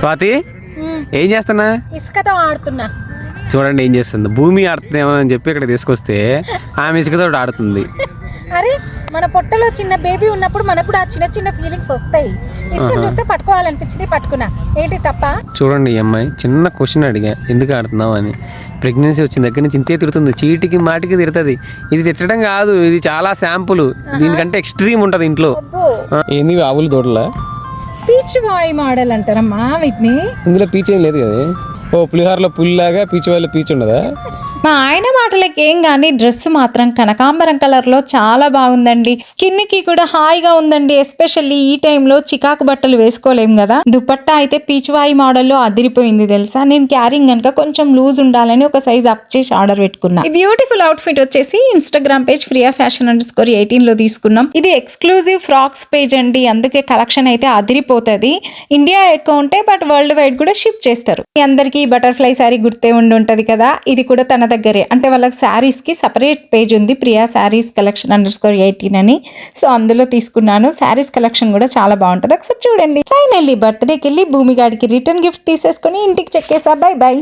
స్వాతి ఏం చేస్తున్నా? ఇసుకతో ఆడుతున్నా. చూడండి ఏం చేస్తుంది. భూమి ఆడుతుందేమో అని చెప్పి ఇక్కడ తీసుకొస్తే ఆమె ఇసుకతో ఆడుతుంది. అరే మన పొట్టలో చిన్న బేబీ ఉన్నప్పుడు మనకు కూడా ఆ చిన్న చిన్న ఫీలింగ్స్ వస్తాయి. ఇసుక చూస్తే పట్టుకోవాలనిపించింది పట్టుకున్నా. ఏంటి తప్ప? చూడండి ఈ అమ్మాయి చిన్న క్వశ్చన్ అడిగా. ఎందుకు ఆడుతున్నావు అని. ప్రెగ్నెన్సీ వచ్చిన దగ్గర నుంచి ఇంతే తిడుతుంది. చీటికి మాటికి తిడుతుంది. ఇది తిట్టడం కాదు. ఇది చాలా శాంపుల్ దీనికంటే ఎక్స్ట్రీమ్ ఉంటుంది ఇంట్లో. ఏంది ఆవులు తోటలా పీచ్ వాయి మోడల్ అంటారమ్మా వీటిని. ఇందులో పీచ్ ఏం లేదు కదా. ఓ పులిహోరలో పులిలాగా పీచ్ వాయిలో పీచ్ ఉండదా మా ఆయన మాటలకి ఏం గానీ డ్రెస్ మాత్రం కనకాంబరం కలర్లో చాలా బాగుందండి. స్కిన్కి కూడా హాయిగా ఉందండి. ఎస్పెషల్లీ ఈ టైంలో చికాకు బట్టలు వేసుకోలేం కదా. దుపట్టా అయితే పీచువాయి మోడల్లో అదిరిపోయింది తెలుసా? నేను క్యారింగ్ కనుక కొంచెం లూజ్ ఉండాలని ఒక సైజ్ అప్ చేసి ఆర్డర్ పెట్టుకున్నా. ఈ బ్యూటిఫుల్ అవుట్ ఫిట్ వచ్చేసి Instagram page Freya fashion underscore ఎయిటీన్లో తీసుకున్నాం. ఇది ఎక్స్క్లూజివ్ ఫ్రాక్స్ పేజ్ అండి. అందుకే కలెక్షన్ అయితే అదిరిపోతుంది. ఇండియా అకౌంటే బట్ వరల్డ్ వైడ్ కూడా షిప్ చేస్తారు. అందరికీ బటర్ఫ్లై శారీ గుర్తే ఉండి ఉంటది కదా? ఇది కూడా తన దగ్గరే. అంటే వాళ్ళకి శారీస్కి సపరేట్ పేజ్ ఉంది. Priya sarees collection underscore eighteen అని. సో అందులో తీసుకున్నాను. శారీస్ కలెక్షన్ కూడా చాలా బాగుంటుంది. ఒకసారి చూడండి. ఫైనల్లీ బర్త్డేకి వెళ్ళి భూమిగాడికి రిటర్న్ గిఫ్ట్ తీసేసుకొని ఇంటికి చెక్కేసా. Bye bye